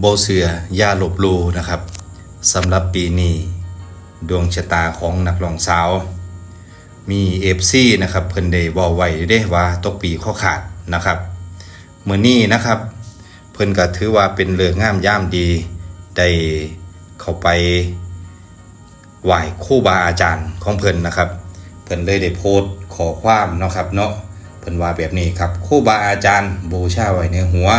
โบเสือย่าหลบลูนะครับสำหรับปีนี้ดวงชะตาของนักร้องสาว มีเอฟซีนะครับเพิ่นได้บอกไว้เด้ว่าตกปีข้อขาดนะครับเมื่อนี้นะครับ เพิ่นก็ถือว่าเป็นเลือกงามย่ามดีได้เข้าไปไหว้คู่บาอาจารย์ของเพิ่นนะครับ เพิ่นเลยได้โพสต์ขอความเนาะครับเนาะเพิ่นว่าแบบนี้ครับคู่บาอาจารย์บูชาไว้ในหัว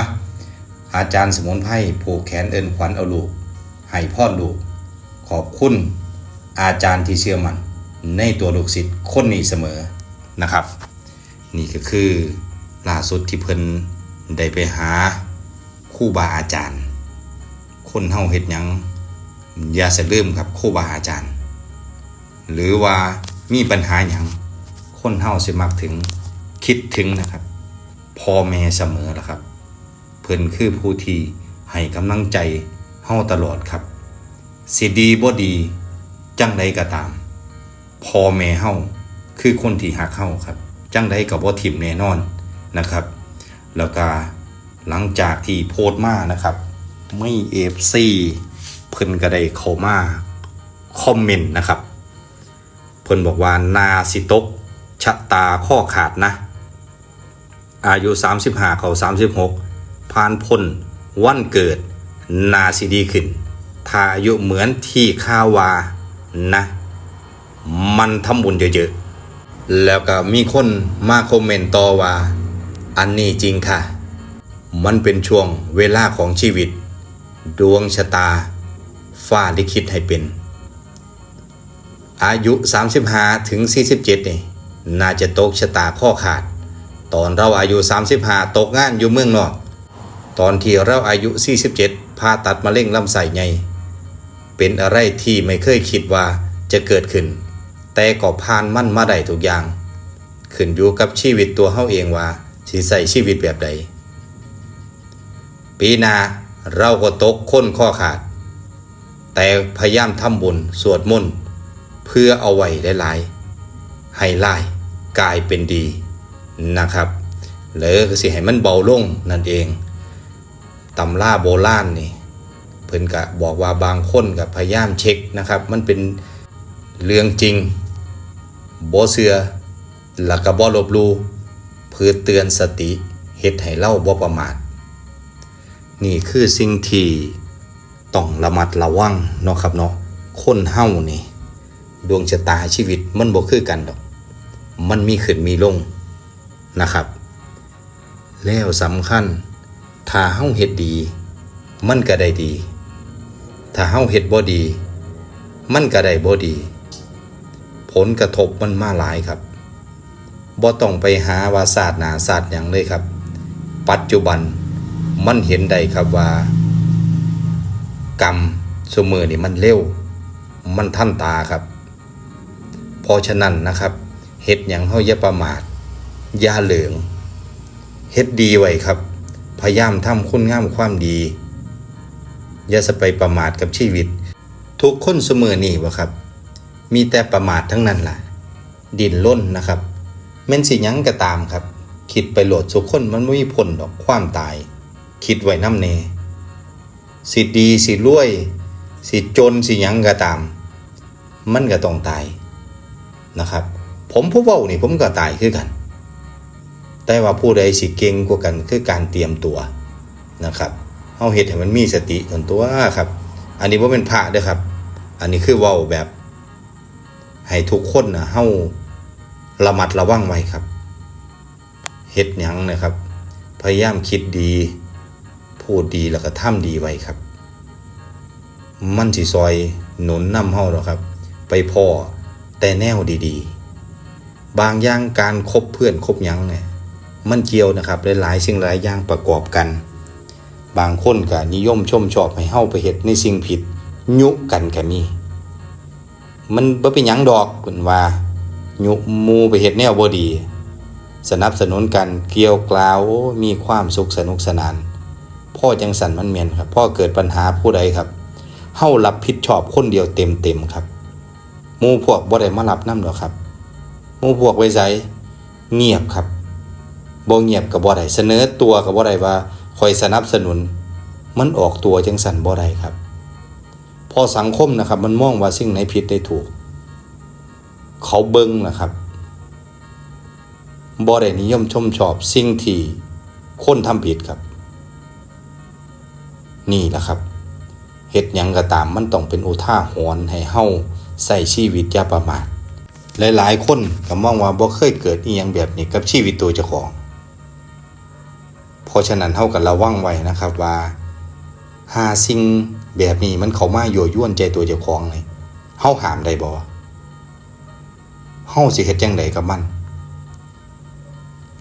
อาจารย์สมุนไพรผูกแขนเอินขวัญเอาลูกให้พ่อลูก ขอบคุณอาจารย์ที่เชื่อมัน ในตัวลูกศิษย์คนนี้เสมอนะครับ นี่ก็คือล่าสุดที่เพิ่นได้ไปหาคู่บาอาจารย์ คนเฮาเฮ็ดหยังอย่าสลืมครับคู่บาอาจารย์ หรือว่ามีปัญหาหยังคนเฮาสิมักถึงคิดถึงนะครับพ่อแม่เสมอละครับ พิ่นคือผู้ที่ให้กำลังใจเฮาตลอดครับ สิดีบ่ดี จังใดก็ตามพ่อแม่เฮาคือคนที่หักเฮาครับ จังใดก็บ่ถิ่มแน่นอนนะครับ แล้วก็หลังจากที่โพสต์มานะครับ ไม่เอฟซีเพิ่นก็ได้เข้ามาคอมเมนต์นะครับ เพิ่นบอกว่านาสิตกชะตาข้อขาดนะ อายุ 35 เขา 36 ผ่านพ้นวันเกิด นาสิดีขึ้น ถ้าอายุเหมือนที่ข้าวานะ มันทำบุญเยอะๆ แล้วก็มีคนมาคอมเมนต์ต่อว่า อันนี้จริงค่ะ มันเป็นช่วงเวลาของชีวิต ดวงชะตาฟ้าลิขิตให้เป็น อายุ 35 ถึง 47 นี่ น่าจะตกชะตาข้อขาด ตอนเราอายุ 35 ตกงานอยู่เมืองนอก ตอนที่เราอายุ 47ผ่าตัดมะเร็งลำไส้ใหญ่เป็นอะไรที่ไม่เคยคิดว่าจะเกิดขึ้น แต่ก็ผ่านมั่นมาได้ทุกอย่าง ขึ้นอยู่กับชีวิตตัวเฮาเองว่าสิใส่ชีวิตแบบใด ปีนาเราก็ตกค้นข้อขาด แต่พยายามทำบุญสวดมนต์เพื่อเอาไว้หลายๆให้ลายกลายเป็นดีนะครับ หรือสิให้มันเบาลงนั่นเอง ตำล่าโบราณนี่เพิ่นก็บอกว่าบางคนก็พยายามเช็คนะครับ มันเป็นเรื่องจริงโบเสือแล้วก็บ่ลบลูเพื่อเตือนสติเฮ็ดให้เล่าบ่ประมาท นี่คือสิ่งที่ต้องระมัดระวังเนาะครับเนาะคนเฮ้านี่ ดวงชะตาชีวิตมันบ่คือกันดอก มันมีขึ้นมีลงนะครับ แล้วสำคัญ ถ้าเฮาเฮ็ดดี มันก็ได้ดี ถ้าเฮาเฮ็ดบ่ดี มันก็ได้บ่ดี ผลกระทบมันมาหลายครับบ่ต้องไปหาว่าศาสตร์หนาศาสตร์หยังเลยครับ ปัจจุบันมันเห็นได้ครับว่า กรรมสมือนี่มันเร็ว มันทันตาครับเพราะฉะนั้นนะครับเฮ็ดหยังเฮาอย่าประมาทอย่าเหลืองเฮ็ดดีไว้ครับ พยายามทำคุณงามความดี อย่าสไปประมาทกับชีวิต ทุกคนเสมอนี่วะครับ มีแต่ประมาททั้งนั้นล่ะ ดินล้นนะครับแม่นสิยังก็ตามครับ คิดไปโหลดสุกคนมันไม่มีผลดอกความตาย คิดไว้น้ำเน สิดีสิรวย สิจนสิยังก็ตาม มันก็ต้องตายนะครับ ผมผู้เว้านี่ผมก็ตายคือกัน แต่ว่าผู้ใดสิเก่งกว่ากันคือการเตรียมตัวนะครับเฮาเฮ็ดให้มันมีสติส่วนตัวครับ อันนี้บ่เป็นพระเด้อครับ อันนี้คือเว้าแบบ ให้ทุกคนนะเฮาระมัดระวังไว้ครับเฮ็ดหยังนะครับ พยายามคิดดี พูดดีแล้วก็ทำดีไว้ครับ มันสิซอยหนุนนำเฮาหรอกครับ ไปพ่อแต่แนวดี ๆ บางอย่างการคบเพื่อนคบหยังเนี่ย มันเกี่ยวนะครับหลายๆสิ่งหลายอย่างประกอบกัน บางคนก็นิยมชมชอบให้เฮาไปเฮ็ดในสิ่งผิด ยุกันก็มี มันบ่เป็นหยังดอกเพิ่นว่า ยุมูไปเฮ็ดแนวบ่ดี สนับสนุนกันเกี่ยวกล่าวมีความสุขสนุกสนาน พ่อจังสันมันเมียนครับพ่อเกิดปัญหาผู้ใดครับเฮารับผิดชอบคนเดียวเต็มๆครับมูพวกบ่ได้มารับน้ำดอกครับมูพวกไว้ใจเงียบครับ บ่เงียบก็บ่ได้เสนอตัวก็บ่ได้ว่าคอยสนับสนุน มันออกตัวจังสันบ่ได้ครับ พอสังคมนะครับ มันมองว่าสิ่งไหนผิดได้ถูก เขาเบิ่งนะครับบ่ได้นิยมชมชอบสิ่งที่คนทำผิดครับ นี่แหละครับเฮ็ดยังก็ตามมันต้องเป็นอุทาหรณ์ให้เฮาใส่ชีวิตอย่าประมาทหลายๆคนก็มองว่าบ่เคยเกิดอีหยังแบบนี้กับชีวิตตัวเจ้าของ เพราะฉะนั้นเฮาก็ระวังไว้นะครับว่าหาสิ่งแบบนี้มันเขามายั่วยวนใจตัวเจ้าของนี่เฮาหามได้บ่เฮาสิเฮ็ดจังไดกับมัน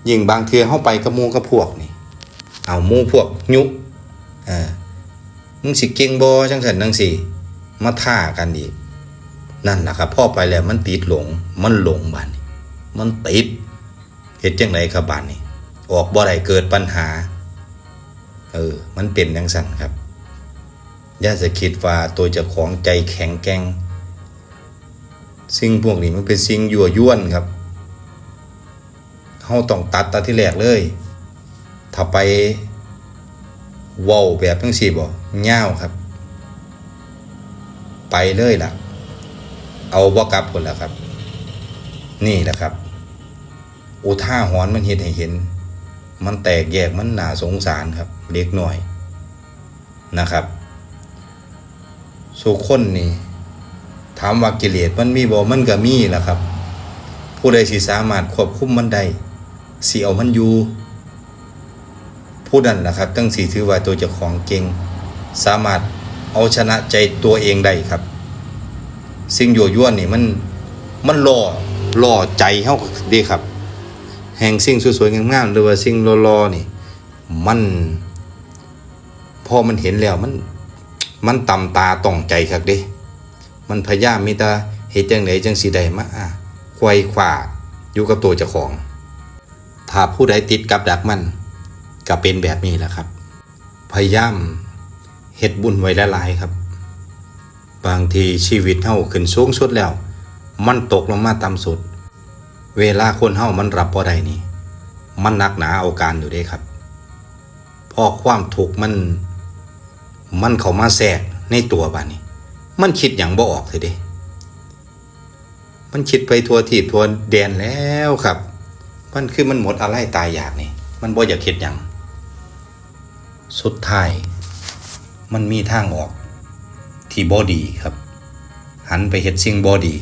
ยิ่งบางเทื่อเฮาไปกับหมู่กับพวกนี่ เอาหมู่พวกยุเออมึงสิเก่งบ่จังซั่นจังซี่มาท่ากันอีกนั่นล่ะครับพอไปแล้วมันติดหลง มันหลงบัดนี้มันติดเฮ็ดจังไดครับบัดนี้ ออกบ่ได้เกิดปัญหา เออ มันเป็นจังซั่นครับย่าจะคิดว่าตัวเจ้าของใจแข็งแกร่งสิ่งพวกนี้มันเป็นสิ่งยั่วยวนครับเฮาต้องตัดตาที่แรกเลย ถ้าไปว้าแบบจังซี่บ่ยาครับ ไปเลยล่ะ เอาบ่กลับพุ่นละครับ นี่แหละครับ อุท่าหรณ์มันเฮ็ดให้เห็น มันแตกแยกมันหนาสงสารครับเล็กน้อยนะครับ สุคนนี่ถามว่ากิเลสมันมีบ่มันก็มีแหละครับ ผู้ใดสิสามารถควบคุมมันได้สิเอามันอยู่ผู้นั้นล่ะครับตั้งสีถือว่าตัวเจ้าของเก่ง สามารถเอาชนะใจตัวเองได้ครับ สิ่งยั่วยวนนี่มันมันล่อล่อใจเฮาดีครับ แห่งสิ่งสวยๆงามๆหรือว่าสิ่งรอๆนี่ มันพอมันเห็นแล้วมัน มันตำตาต้องใจคักด้มันพยายามมีต่เฮ็ดจังไดจังสิได้มาอะไขว้ขวาอยู่กับตัวเจ้าของ ถ้าผู้ใดติดกับดักมันก็เป็นแบบนี้แหละครับ พยายามเฮ็ดบุญไว้หลายๆครับ บางทีชีวิตเฮาขึ้นสูงสุดแล้ว มันตกลงมาต่ำสุด เวลาคนเฮามันรับบ่ได้นี่ มันหนักหนาเอาการอยู่เด้ครับเพอความทุกข์มัน มันเข้ามาแทรกในตัวบ้าดนี้มันคิดอย่างบ่ออกเลยเด้ มันคิดไปทัวทีบทัวแดนแล้วครับ มันคือมันหมดอะไรตายอยากนี่ มันบ่อยากคิดอย่าง สุดท้าย มันมีทางออกที่บ่ดีครับ หันไปเฮ็ดสิ่งบ่ดี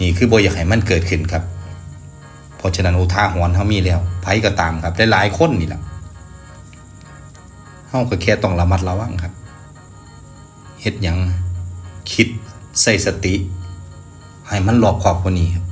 นี่คือบ่อยากให้มันเกิดขึ้นครับ ราะฉะนั้นอุทาหรณ์เขามีแล้วไผก็ตามครับได้หลายคนนี่แหละเฮาก็แค่ต้องระมัดระวังครับเฮ็ดหยังคิดใส่สติ ให้มันรอบคอบกว่านี้ครับ